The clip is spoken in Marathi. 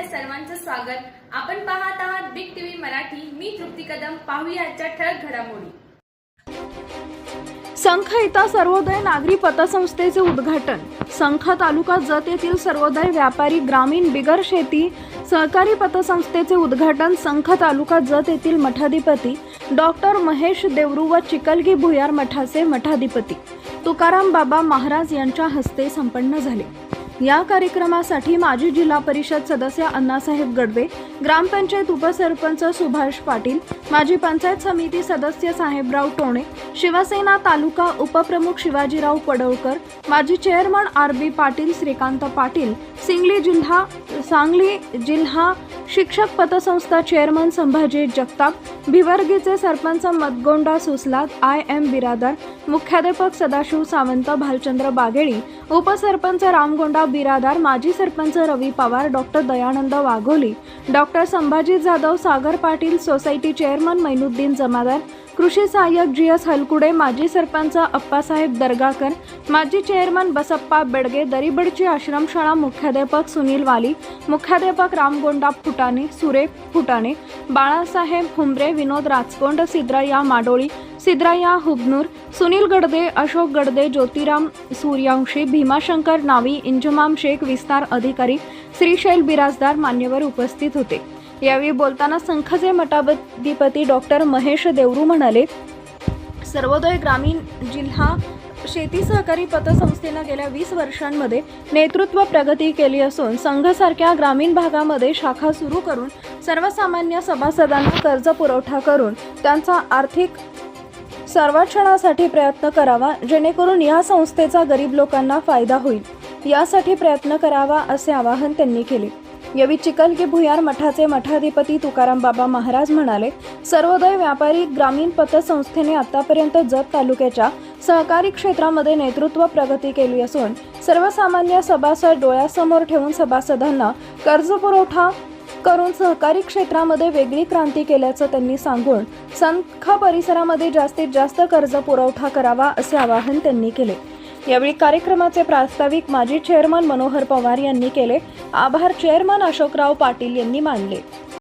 आपल्या सर्वांचं स्वागत. आपण पाहत आहात बिग टीव्ही मराठी. मी तृप्ती कदम. पाहूया ठळक घडामोडी. संख इथं सर्वोदय नागरी पतसंस्थेचे उद्घाटन. संख तालुका जत येथील सर्वोदय व्यापारी ग्रामीण बिगर शेती सहकारी पतसंस्थेचे उद्घाटन संख तालुका जत येथील मठाधिपती डॉक्टर महेश देवरू व चिकलगी भुयार मठाचे मठाधिपती तुकाराम बाबा महाराज यांच्या हस्ते संपन्न झाले. या कार्यक्रमासाठी माजी जिल्हा परिषद सदस्य अण्णासाहेब गडवे ग्रामपंचायत उपसरपंच सुभाष पाटील माजी पंचायत समिती सदस्य साहेबराव टोणे शिवसेना तालुका उपप्रमुख शिवाजीराव पडळकर माजी chairman R B Patil Shrikant Patil singly जिल्हा सांगली जिल्हा शिक्षक पतसंस्था चेअरमन संभाजी जगताप भिवर्गीचे सरपंच मतगोंडा सुसलात आय एम बिरादर मुख्याध्यापक सदाशिव सावंत भालचंद्र बागेळी उपसरपंच रामगोंडा बिरादार माजी sarpanch Ravi Pawar doctor Dayanand Vagholi doctor Sambhaji Jadhav Sagar Patil society chairman Mainuddin Jamadar कृषी सहाय्यक जी एस हलकुडे माजी सरपंच अप्पासाहेब दर्गाकर माजी चेअरमन बसप्पा बेडगे दरीबडची आश्रमशाळा मुख्याध्यापक सुनील वाली मुख्याध्यापक रामगोंडा फुटाणे सुरेख फुटाणे बाळासाहेब हुंबरे विनोद राजकोंड सिद्राया माडोळी सिद्राया हुबनूर सुनील गडदे अशोक गडदे ज्योतिराम सूर्यांशी भीमाशंकर नावी इंजमाम शेख विस्तार अधिकारी श्रीशैल बिराजदार मान्यवर उपस्थित होते. यावेळी बोलताना संघचे मठाधिपती डॉक्टर महेश देवरू म्हणाले सर्वोदय ग्रामीण जिल्हा शेती सहकारी पतसंस्थेनं गेल्या वीस वर्षांमध्ये नेतृत्व प्रगती केली असून संघसारख्या ग्रामीण भागामध्ये शाखा सुरू करून सर्वसामान्य सभासदांना कर्ज पुरवठा करून त्यांचा आर्थिक सर्वेक्षणासाठी प्रयत्न करावा जेणेकरून या संस्थेचा गरीब लोकांना फायदा होईल. यासाठी प्रयत्न करावा असे आवाहन त्यांनी केले. यावेळी चिकलगी भुयार मठाचे मठाधिपती तुकाराम बाबा महाराज म्हणाले सर्वोदय व्यापारी ग्रामीण पतसंस्थेने आतापर्यंत जत तालुक्याच्या सहकारी क्षेत्रामध्ये नेतृत्व प्रगती केली असून सर्वसामान्य सभासद डोळ्यासमोर ठेवून सभासदांना कर्ज पुरवठा करून सहकारी क्षेत्रामध्ये वेगळी क्रांती केल्याचं त्यांनी सांगून संख परिसरामध्ये जास्तीत जास्त कर्ज पुरवठा करावा असे आवाहन त्यांनी केले. यावेळी कार्यक्रमाचे प्रास्ताविक माजी चेअरमन मनोहर पवार यांनी केले. आभार चेअरमन अशोकराव पाटील यांनी मानले.